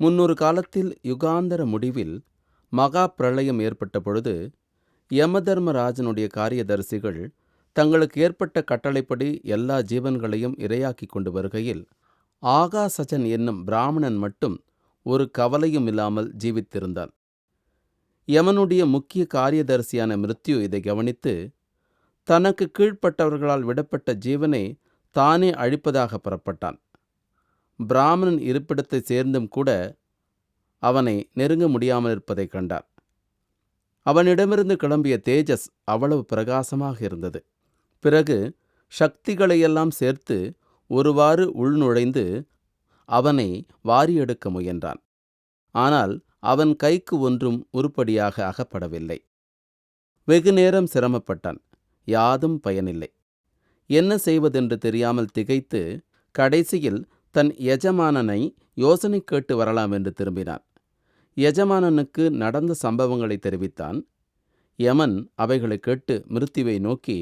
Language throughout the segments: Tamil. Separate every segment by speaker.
Speaker 1: முன்னொரு காலத்தில் யுகாந்தர முடிவில் மகா பிரளயம் ஏற்பட்ட பொழுது யமதர்மராஜனுடைய காரியதரிசிகள் தங்களுக்கு ஏற்பட்ட கட்டளைப்படி எல்லா ஜீவன்களையும் இரையாக்கிக் கொண்டு வருகையில் ஆகாசஜன் என்னும் பிராமணன் மட்டும் ஒரு கவலையும் இல்லாமல் ஜீவித்திருந்தான். யமனுடைய முக்கிய காரியதரிசியான மிருத்யு இதை கவனித்து தனக்கு கீழ்ப்பட்டவர்களால் விடப்பட்ட ஜீவனை தானே அழிப்பதாக புறப்பட்டான். பிராமணன் இருப்பிடத்தை சேர்ந்தும் கூட அவனை நெருங்க முடியாமல் இருப்பதைக் கண்டார். அவனிடமிருந்து கிளம்பிய தேஜஸ் அவ்வளவு பிரகாசமாக இருந்தது. பிறகு சக்திகளையெல்லாம் சேர்த்து ஒருவாறு உள்நுழைந்து அவனை வாரியெடுக்க முயன்றான். ஆனால் அவன் கைக்கு ஒன்றும் உருப்படியாக அகப்படவில்லை. வெகு நேரம் சிரமப்பட்டான். யாதும் பயனில்லை. என்ன செய்வதென்று தெரியாமல் திகைத்து கடைசியில் தன் எஜமானனை யோசனை கேட்டு வரலாம் என்று திரும்பினான். எஜமானனுக்கு நடந்த சம்பவங்களை தெரிவித்தான். யமன் அவைகளை கேட்டு மிருத்திவை நோக்கி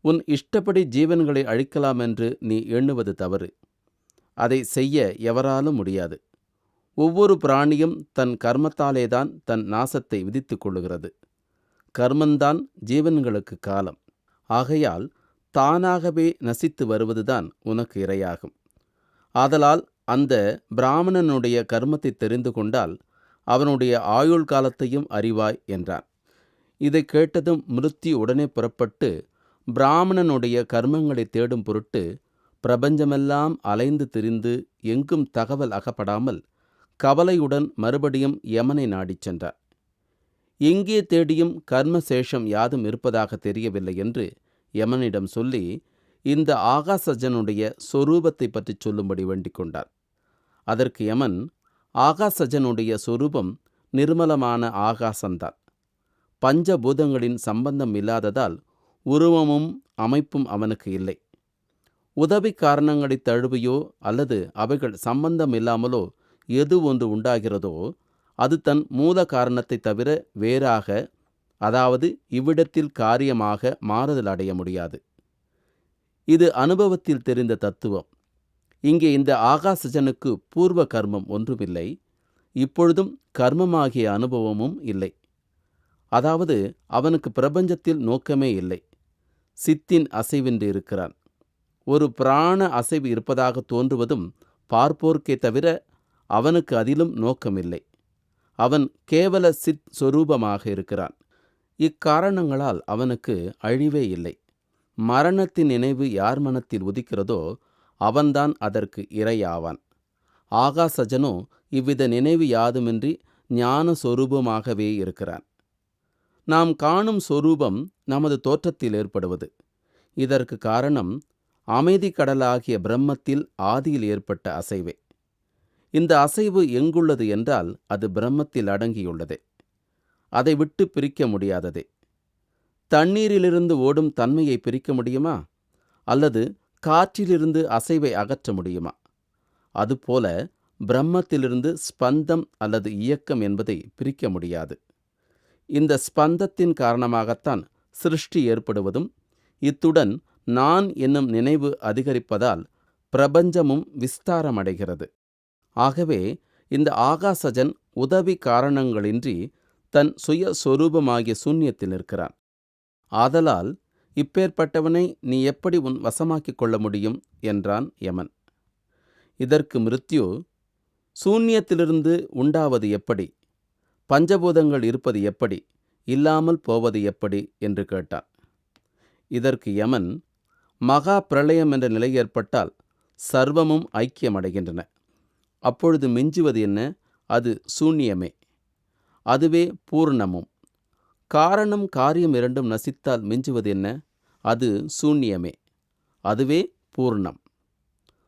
Speaker 1: உன் இஷ்டப்படி ஜீவன்களை அழிக்கலாம் என்று நீ எண்ணுவது தவறு. அதை செய்ய எவராலும் முடியாது. ஒவ்வொரு பிராணியும் தன் கர்மத்தாலேதான் தன் நாசத்தை விதித்துக் கொள்ளுகிறது. கர்மந்தான் ஜீவன்களுக்கு காலம். ஆகையால் தானாகவே நசித்து வருவதுதான் உனக்கு இரையாகும். ஆதலால் அந்த பிராமணனுடைய கர்மத்தை தெரிந்து கொண்டால் அவனுடைய ஆயுள் காலத்தையும் அறிவாய் என்றான். இதை கேட்டதும் மிருத்தி உடனே புறப்பட்டு பிராமணனுடைய கர்மங்களை தேடும் பொருட்டு பிரபஞ்சமெல்லாம் அலைந்து திரிந்து எங்கும் தகவல் அகப்படாமல் கவலையுடன் மறுபடியும் யமனை நாடிச் சென்றார். எங்கே தேடியும் கர்மசேஷம் யாதும் இருப்பதாக தெரியவில்லை என்று யமனிடம் சொல்லி இந்த ஆகாசஜனுடைய சொரூபத்தை பற்றி சொல்லும்படி வேண்டிக் கொண்டார் அதற்கு யமன் ஆகாசஜனுடைய சொரூபம் நிர்மலமான ஆகாசந்தான். பஞ்சபூதங்களின் சம்பந்தம் இல்லாததால் உருவமும் அமைப்பும் அவனுக்கு இல்லை. உதவி காரணங்களை தழுவியோ அல்லது அவைகள் சம்பந்தம் இல்லாமலோ எது ஒன்று உண்டாகிறதோ அது தன் மூல காரணத்தை தவிர வேறாக அதாவது இவ்விடத்தில் காரியமாக மாறுதல் அடைய முடியாது. இது அனுபவத்தில் தெரிந்த தத்துவம். இங்கே இந்த ஆகாசஜனுக்கு பூர்வ கர்மம் ஒன்றுமில்லை. இப்பொழுதும் கர்மமாகிய அனுபவமும் இல்லை. அதாவது அவனுக்கு பிரபஞ்சத்தில் நோக்கமே இல்லை. சித்தின் அசைவின்றி இருக்கிறான். ஒரு பிராண அசைவு இருப்பதாக தோன்றுவதும் பார்ப்போர்க்கே தவிர அவனுக்கு அதிலும் நோக்கமில்லை. அவன் கேவல சித் சொரூபமாக இருக்கிறான். இக்காரணங்களால் அவனுக்கு அழிவே இல்லை. மரணத்தின் நினைவு யார் மனத்தில் உதிக்கிறதோ அவன்தான் அதற்கு இரையாவான். ஆகாசஜனோ இவ்வித நினைவு யாதுமின்றி ஞான சொரூபமாகவே இருக்கிறான். நாம் காணும் சொரூபம் நமது தோற்றத்தில் ஏற்படுவது. இதற்கு காரணம் அமைதி கடலாகிய பிரம்மத்தில் ஆதியில் ஏற்பட்ட அசைவே. இந்த அசைவு எங்குள்ளது என்றால் அது பிரம்மத்தில் அடங்கியுள்ளதே. அதை விட்டு பிரிக்க முடியாததே. தண்ணீரிலிருந்து ஓடும் தன்மையை பிரிக்க முடியுமா? அல்லது காற்றிலிருந்து அசைவை அகற்ற முடியுமா? அதுபோல பிரம்மத்திலிருந்து ஸ்பந்தம் அல்லது இயக்கம் என்பதை பிரிக்க முடியாது. இந்த ஸ்பந்தத்தின் காரணமாகத்தான் சிருஷ்டி ஏற்படுவதும் இத்துடன் நான் என்னும் நினைவு அதிகரிப்பதால் பிரபஞ்சமும் விஸ்தாரமடைகிறது. ஆகவே இந்த ஆகாசஜன் உதவி காரணங்களின்றி தன் சுய சொரூபமாகிய சூன்யத்தில் இருக்கிறான். ஆதலால் இப்பேற்பட்டவனை நீ எப்படி உன் வசமாக்கிக் கொள்ள முடியும்? என்றான் யமன். இதற்கு மிருத்யு சூன்யத்திலிருந்து உண்டாவது எப்படி? பஞ்சபூதங்கள் இருப்பது எப்படி? இல்லாமல் போவது எப்படி? என்று கேட்டான். இதற்கு யமன் மகா பிரளயம் என்ற நிலை ஏற்பட்டால் சர்வமும் ஐக்கியமடைகின்றன அப்பொழுது மிஞ்சுவது என்ன? அது சூன்யமே. அதுவே பூர்ணமும். காரணம் காரியம் இரண்டும் நசித்தால் மிஞ்சுவது என்ன அது சூன்யமே. அதுவே பூர்ணம்.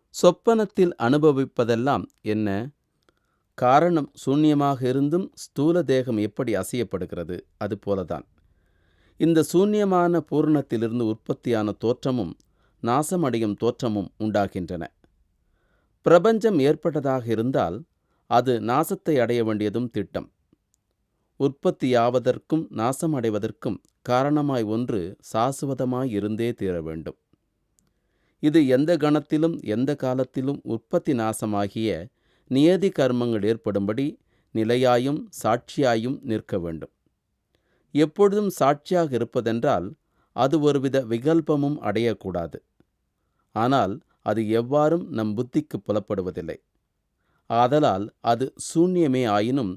Speaker 1: சொப்பனத்தில் அனுபவிப்பதெல்லாம் என்ன? காரணம் சூன்யமாக இருந்தும் ஸ்தூல தேகம் எப்படி அசையப்படுகிறது? அது போலதான். இந்த சூன்யமான பூர்ணத்திலிருந்து உற்பத்தியான தோற்றமும் நாசமடையும் தோற்றமும் உண்டாகின்றன. பிரபஞ்சம் ஏற்பட்டதாக இருந்தால் அது நாசத்தை அடைய வேண்டியதும் திட்டம். உற்பத்தியாவதற்கும் நாசமடைவதற்கும் காரணமாய் ஒன்று சாசுவதமாயிருந்தே தீர வேண்டும். இது எந்த கணத்திலும் எந்த காலத்திலும் உற்பத்தி நாசமாகிய நியதி கர்மங்கள் ஏற்படும்படி நிலையாயும் சாட்சியாயும் நிற்க வேண்டும். எப்பொழுதும் சாட்சியாக இருப்பதென்றால் அது ஒருவித விகல்பமும் அடையக்கூடாது. ஆனால் அது எவ்வாறும் நம் புத்திக்கு புலப்படுவதில்லை. ஆதலால் அது சூன்யமே ஆயினும்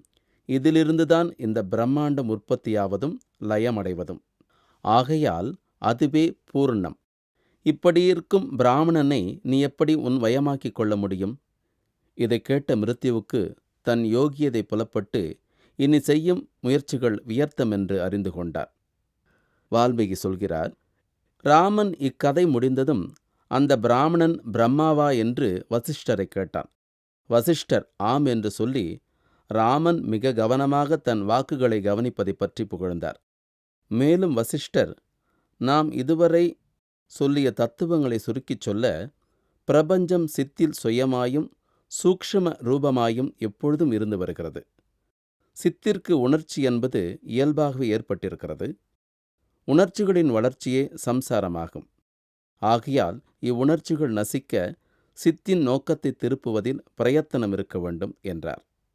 Speaker 1: இதிலிருந்துதான் இந்த பிரம்மாண்டம் உற்பத்தியாவதும் லயமடைவதும். ஆகையால் அதுவே பூர்ணம். இப்படியிருக்கும் பிராமணனை நீ எப்படி உன் வயமாக்கிக் கொள்ள முடியும்? இதை கேட்ட மிருத்யுவுக்கு தன் யோகியதை புலப்பட்டு இனி செய்யும் முயற்சிகள் வியர்த்தம் என்று அறிந்து கொண்டார். வால்மீகி சொல்கிறார் ராமன் இக்கதை முடிந்ததும் அந்த பிராமணன் பிரம்மாவா? என்று வசிஷ்டரை கேட்டான். வசிஷ்டர் ஆம் என்று சொல்லி ராமன் மிக கவனமாக தன் வாக்குகளை கவனிப்பதை பற்றி புகழ்ந்தார். மேலும் வசிஷ்டர் நாம் இதுவரை சொல்லிய தத்துவங்களை சுருக்கிச் சொல்ல பிரபஞ்சம் சித்தில் சுயமாயும் சூக்ஷ்ம ரூபமாயும் எப்பொழுதும் இருந்து வருகிறது. சித்திற்கு உணர்ச்சி என்பது இயல்பாகவே ஏற்பட்டிருக்கிறது. உணர்ச்சிகளின் வளர்ச்சியே சம்சாரமாகும். ஆகையால் இவ்வுணர்ச்சிகள் நசிக்க சித்தின் நோக்கத்தை திருப்புவதில் பிரயத்தனம் இருக்க வேண்டும் என்றார்.